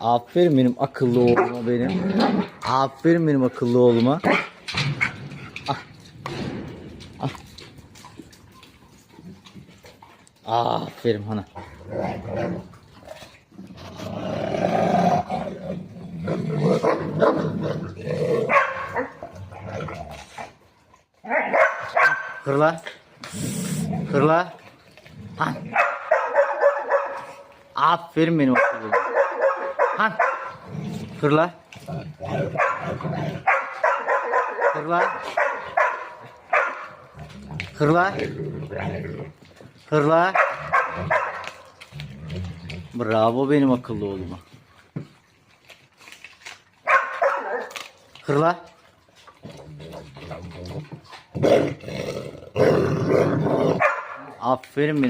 Aferin benim akıllı oğluma benim. Aferin benim akıllı oğluma. Ah. Ah. Aferin bana. Hırla. Hırla. Han. Aferin benim akıllı. Han. Hırla. Hırla. Hırla. Hırla. Bravo benim akıllı oğluma. Hırla. Aferin benim